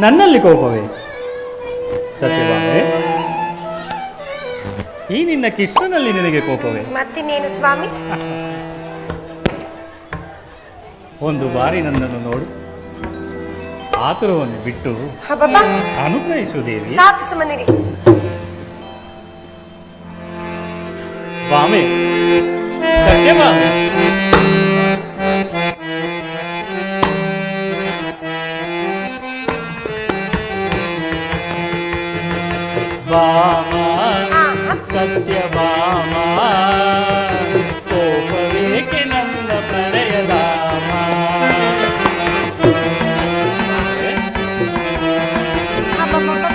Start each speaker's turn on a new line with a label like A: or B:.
A: ನನ್ನಲ್ಲಿ ಕೋಪವೇ? ಸತ್ಯಭಾಮೆ ಈ ನಿನ್ನ ಕೃಷ್ಣನಲ್ಲಿ ನಿನಗೆ ಕೋಪವೇ?
B: ಮತ್ತಿನ್ನೇನು ಸ್ವಾಮಿ?
A: ಒಂದು ಬಾರಿ ನನ್ನನ್ನು ನೋಡು. ಆತುರವನ್ನು ಬಿಟ್ಟು
B: ಅನುಗ್ರಹಿಸುವುದೇವಿ
A: ಅನುಗ್ರಹಿಸು ದೇವಿ
B: ಸಾಕು ಸುಮ್ಮನಿರಿ
A: ಬಾಮೆ Thank you.